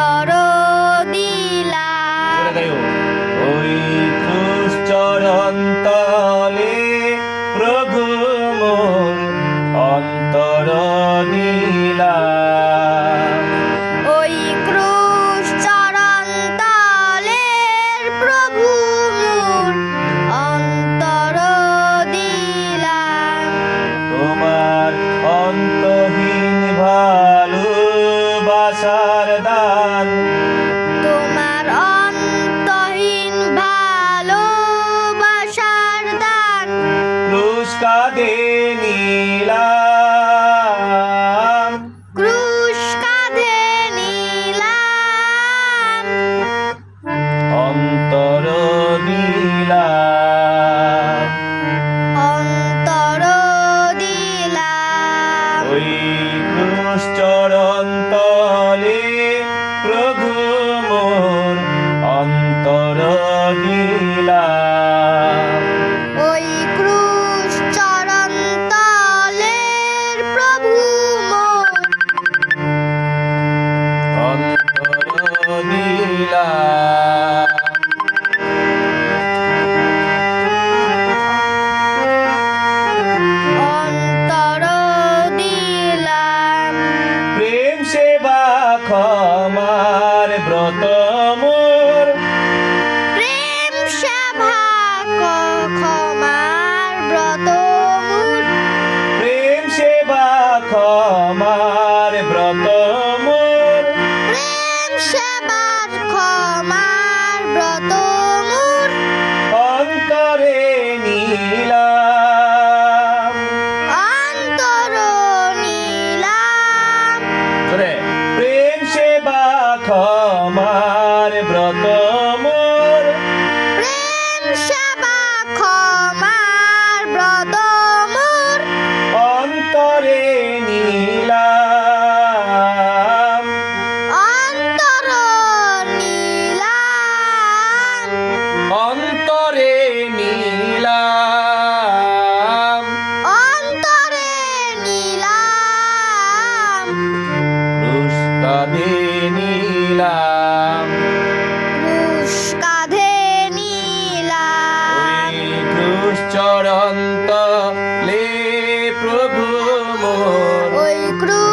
not a কাঁধে নিলাম। অন্তর দিলাম। অন্তর দিলাম। ওই ক্রুশ চরণ তলে প্রভু মোর ব্রত মোর প্রেম সেবা ক্ষমার ব্রত প্রেম সেবা ক্ষমার ব্রত প্রেম সেবা ক্ষমার ব্রত ক্রুশ কাঁধে নিলাম। ক্রুশ কাঁধে নিলাম ক্রুশ চরন্ত লে প্রভু মোর। ওই ক্রুশ